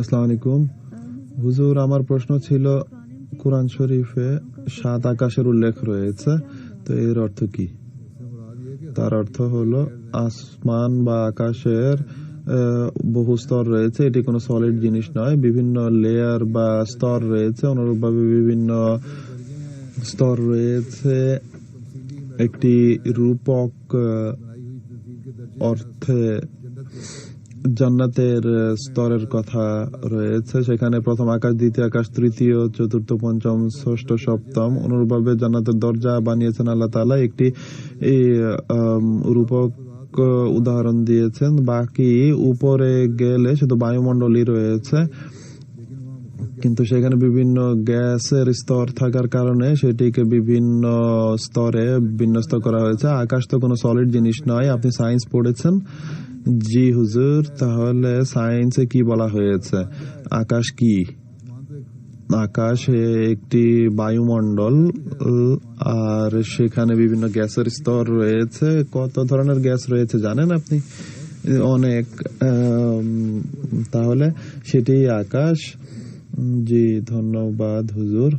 আসসালামু আলাইকুম। হুজুর, আমার প্রশ্ন ছিল, কোরআন শরীফে সাত আকাশের উল্লেখ রয়েছে, তো এর অর্থ কি? তার অর্থ হলো, আসমান বা আকাশের বহু স্তর রয়েছে, এটি কোনো সলিড জিনিস নয়, বিভিন্ন লেয়ার বা স্তর রয়েছে, অনুরূপভাবে বিভিন্ন স্তর রয়েছে, একটি রূপক অর্থে জান্নাতের স্তরের কথা রয়েছে। সেখানে প্রথম আকাশ দ্বিতীয় আকাশ তৃতীয় চতুর্থ পঞ্চম ষষ্ঠ সপ্তম অনুরূপভাবে জান্নাতের দরজা বানিয়েছেন আল্লাহ তালা একটি রূপক উদাহরণ দিয়েছেন। বাকি উপরে গেলে শুধু বায়ুমণ্ডলই রয়েছে। কিন্তু সেখানে বিভিন্ন গ্যাসের স্তর থাকার কারণে সেটিকে বিভিন্ন স্তরে বিন্যস্ত করা হয়েছে। আকাশ তো কোনো সলিড জিনিস নয় আপনি সায়েন্স পড়েছেন। জি হুজুর, তাহলে সায়েন্সে কি বলা হয়েছে? আকাশ কি? আকাশ একটি বায়ুমণ্ডল, আর সেখানে বিভিন্ন গ্যাসের স্তর রয়েছে। কত ধরনের গ্যাস রয়েছে জানেন আপনি? অনেক তাহলে সেটি আকাশ। জি, ধন্যবাদ হুজুর।